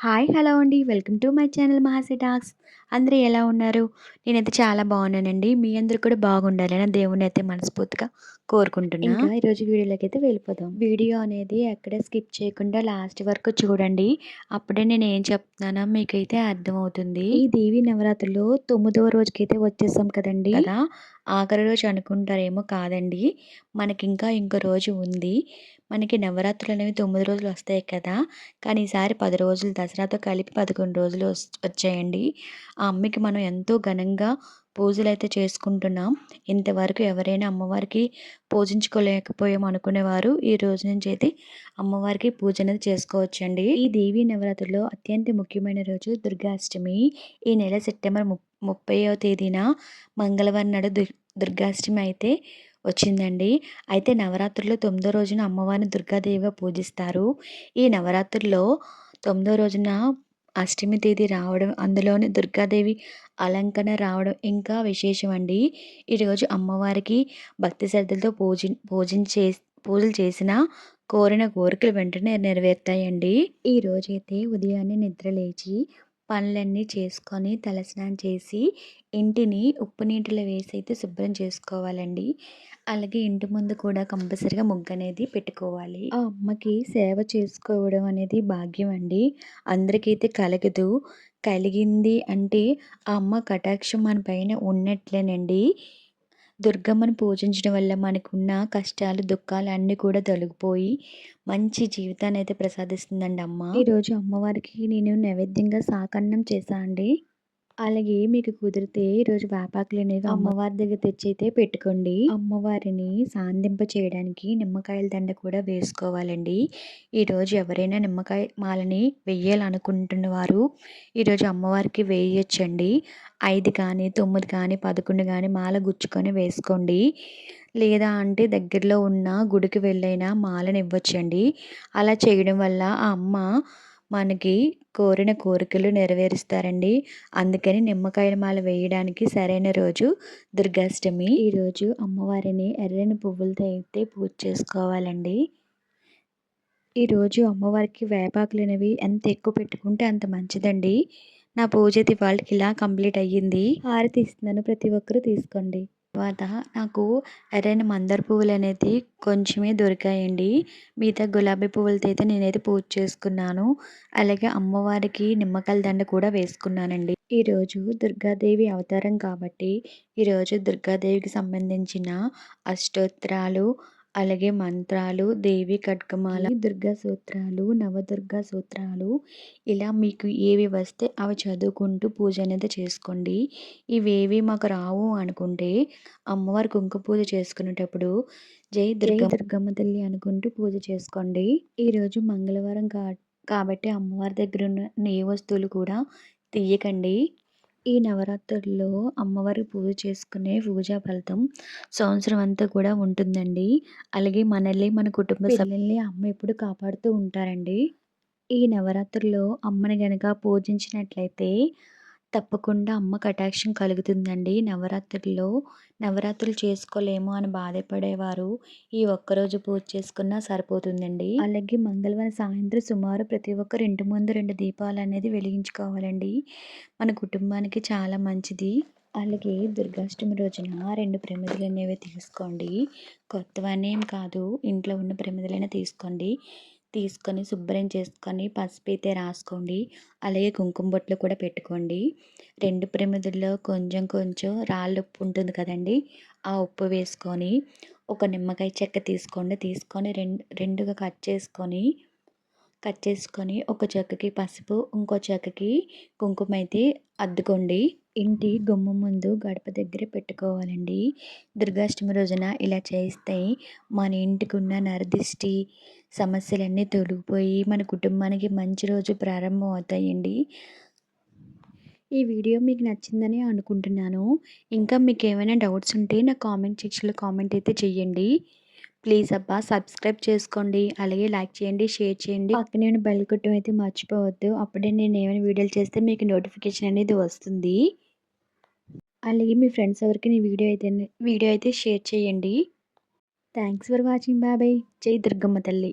Hi hello అండి. Welcome to my channel Mahasi talks. అందరూ ఎలా ఉన్నారు? నేనైతే చాలా బాగున్నానండి. మీ అందరూ కూడా బాగుండాలని దేవుని అయితే మనస్ఫూర్తిగా కోరుకుంటున్నా. ఇంకా ఈరోజు వీడియోలోకి అయితే వెళ్ళిపోదాం. వీడియో అనేది ఎక్కడ స్కిప్ చేయకుండా లాస్ట్ వరకు చూడండి. అప్పుడే నేను ఏం చెప్తున్నానో మీకైతే అర్థమవుతుంది. ఈ దేవి నవరాత్రులు తొమ్మిదవ రోజుకైతే వచ్చేసాం కదండి. కదా ఆఖరి రోజు అనుకుంటారేమో కాదండి. మనకి ఇంకా ఇంకో రోజు ఉంది. మనకి నవరాత్రులు అనేవి తొమ్మిది రోజులు వస్తాయి కదా! కానీ ఈసారి పది రోజులు దసరాతో కలిపి పదకొండు రోజులు వచ్చాయండి. ఆ అమ్మకి మనం ఎంతో ఘనంగా పూజలు అయితే చేసుకుంటున్నాం. ఇంతవరకు ఎవరైనా అమ్మవారికి పూజించుకోలేకపోయాం అనుకునేవారు. ఈ రోజు నుంచి అయితే అమ్మవారికి పూజ అనేది చేసుకోవచ్చండి. ఈ దేవీ నవరాత్రిలో అత్యంత ముఖ్యమైన రోజు దుర్గాష్టమి. ఈ నెల సెప్టెంబర్ ముప్పైవ తేదీన మంగళవారం నాడు దుర్గాష్టమి అయితే వచ్చిందండి. అయితే నవరాత్రుల్లో తొమ్మిదో రోజున అమ్మవారిని దుర్గాదేవిగా పూజిస్తారు. ఈ నవరాత్రుల్లో తొమ్మిదో రోజున అష్టమి తేదీ రావడం అందులోని దుర్గాదేవి అలంకరణ రావడం ఇంకా విశేషం అండి ఈరోజు అమ్మవారికి భక్తి శ్రద్ధలతో పూజ పూజించే పూజలు చేసిన కోరిన కోరికలు వెంటనే నెరవేరుతాయండి. ఈ రోజైతే ఉదయాన్నే నిద్ర లేచి పనులన్నీ చేసుకొని తలస్నానం చేసి ఇంటిని ఉప్పు నీటిలో వేసి అయితే శుభ్రం చేసుకోవాలండి. అలాగే ఇంటి ముందు కూడా కంపల్సరిగా ముగ్గు అనేది పెట్టుకోవాలి. ఆ అమ్మకి సేవ చేసుకోవడం అనేది భాగ్యం అండి. అందరికైతే కలగదు. కలిగింది అంటే ఆ అమ్మ కటాక్షం మన పైన ఉన్నట్లేనండి. దుర్గమ్మను పూజించడం వల్ల మనకున్న కష్టాలు దుఃఖాలు అన్నీ కూడా తొలగిపోయి మంచి జీవితాన్ని అయితే ప్రసాదిస్తుందండి అమ్మ. ఈరోజు అమ్మవారికి నేను నైవేద్యంగా సాకన్నం చేశా అండి అలాగే మీకు కుదిరితే ఈరోజు వేపాకులు అనేవి అమ్మవారి దగ్గర తెచ్చి అయితే పెట్టుకోండి. అమ్మవారిని సాందింప చేయడానికి నిమ్మకాయల దండ కూడా వేసుకోవాలండి. ఈరోజు ఎవరైనా నిమ్మకాయ మాలని వెయ్యాలనుకుంటున్న వారు ఈరోజు అమ్మవారికి వేయొచ్చండి. ఐదు కానీ తొమ్మిది కానీ పదకొండు కానీ మాల గుచ్చుకొని వేసుకోండి. లేదా అంటే దగ్గరలో ఉన్న గుడికి వెళ్ళైనా మాలను ఇవ్వచ్చండి. అలా చేయడం వల్ల ఆ అమ్మ మనకి కోరిన కోరికలు నెరవేరుస్తారండి. అందుకని నిమ్మకాయల మాల వేయడానికి సరైన రోజు దుర్గాష్టమి. ఈరోజు అమ్మవారిని ఎర్రని పువ్వులతో అయితే పూజ చేసుకోవాలండి. ఈరోజు అమ్మవారికి వేపాకులు అనేవి ఎంత ఎక్కువ పెట్టుకుంటే అంత మంచిదండి. నా పూజ అయితే వాళ్ళకి ఇలా కంప్లీట్ అయ్యింది. హారతి ఇస్తున్నాను ప్రతి ఒక్కరూ తీసుకోండి. తర్వాత నాకు ఎర్రని మందార పువ్వులు అనేది కొంచెమే దొరికాయండి. మిగతా గులాబీ పువ్వులతో అయితే నేనైతే పూజ చేసుకున్నాను. అలాగే అమ్మవారికి నిమ్మకాయల దండ కూడా వేసుకున్నానండి. ఈరోజు దుర్గాదేవి అవతారం కాబట్టి ఈరోజు దుర్గాదేవికి సంబంధించిన అష్టోత్తరాలు అలాగే మంత్రాలు దేవి ఖడ్గమాల దుర్గా సూత్రాలు నవదుర్గా సూత్రాలు ఇలా మీకు ఏవి వస్తే అవి చదువుకుంటూ పూజ అనేది చేసుకోండి. ఇవేవి మాకు రావు అనుకుంటే అమ్మవారి కుంకుమ పూజ చేసుకునేటప్పుడు జై దుర్గా దుర్గమ్మ తల్లి అనుకుంటూ పూజ చేసుకోండి. ఈరోజు మంగళవారం కా కాబట్టి అమ్మవారి దగ్గర ఉన్న ఏ వస్తువులు కూడా తీయకండి. ఈ నవరాత్రుల్లో అమ్మవారి పూజ చేసుకునే పూజా ఫలితం సంవత్సరం అంతా కూడా ఉంటుందండి. అలాగే మనల్ని మన కుటుంబ సభ్యుల్ని అమ్మ ఎప్పుడు కాపాడుతూ ఉంటారండి. ఈ నవరాత్రుల్లో అమ్మని గనక పూజించినట్లయితే తప్పకుండా అమ్మ కటాక్షం కలుగుతుందండి. నవరాత్రుల్లో నవరాత్రులు చేసుకోలేము అని బాధపడేవారు. ఈ ఒక్కరోజు పూజ చేసుకున్నా సరిపోతుందండి. అలాగే మంగళవారం సాయంత్రం సుమారు ప్రతి ఒక్కరు ఇంటి ముందు రెండు దీపాలు అనేది వెలిగించుకోవాలండి. మన కుటుంబానికి చాలా మంచిది. అలాగే దుర్గాష్టమి రోజున రెండు ప్రమిదలు అనేవి తీసుకోండి. కొత్తవనేం కాదు. ఇంట్లో ఉన్న ప్రమిదలైనా తీసుకోండి. తీసుకొని శుభ్రం చేసుకొని పసుపు అయితే రాసుకోండి. అలాగే కుంకుమ బొట్లు కూడా పెట్టుకోండి. రెండు ప్రమిదుల్లో కొంచెం కొంచెం రాళ్ళు ఉప్పు ఉంటుంది కదండి ఆ ఉప్పు వేసుకొని ఒక నిమ్మకాయ చెక్క తీసుకోండి. తీసుకొని రెండు రెండుగా కట్ చేసుకొని కట్ చేసుకొని ఒక చెక్కకి పసుపు ఇంకో చెక్కకి కుంకుమ అయితే అద్దుకోండి. ఇంటి గుమ్మ ముందు గడప దగ్గర పెట్టుకోవాలండి. దుర్గాష్టమి రోజున ఇలా చేస్తే మన ఇంటికి ఉన్న నరదిష్టి సమస్యలన్నీ తొలగిపోయి మన కుటుంబానికి మంచి రోజు ప్రారంభం అవుతాయండి ఈ వీడియో మీకు నచ్చిందని అనుకుంటున్నాను. ఇంకా మీకు ఏమైనా డౌట్స్ ఉంటే నా కామెంట్ సెక్షన్లో కామెంట్ అయితే చేయండి ప్లీజ్ అబ్బా సబ్స్క్రైబ్ చేసుకోండి. అలాగే లైక్ చేయండి షేర్ చేయండి. పక్కనే నేను బెల్ కొట్టడం అయితే మర్చిపోవద్దు. అప్పుడే నేను ఏమైనా వీడియోలు చేస్తే మీకు నోటిఫికేషన్ అనేది వస్తుంది. అలాగే మీ ఫ్రెండ్స్ ఎవరికి నీ వీడియో అయితే వీడియో అయితే షేర్ చేయండి. Thanks for watching. బాబాయ్ జై దుర్గమ్మ తల్లి.